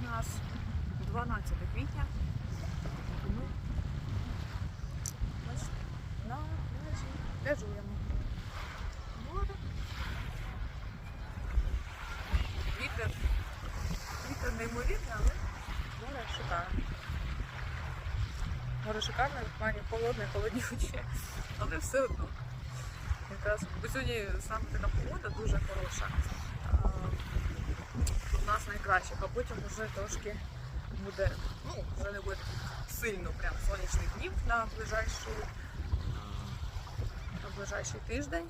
у нас 12 квітня. Ми ось на пляжі пляжуємо. Море. Вітер. Вітер неймовірний, але море шикарне. Море шикарне, в плані холодне, холоднюче, але все одно. Якраз сьогодні саме така погода дуже хороша. Найкраще, а потім вже трошки буде, ну, вже не буде сильно прям сонячних днів на ближайший, на ближайший тиждень.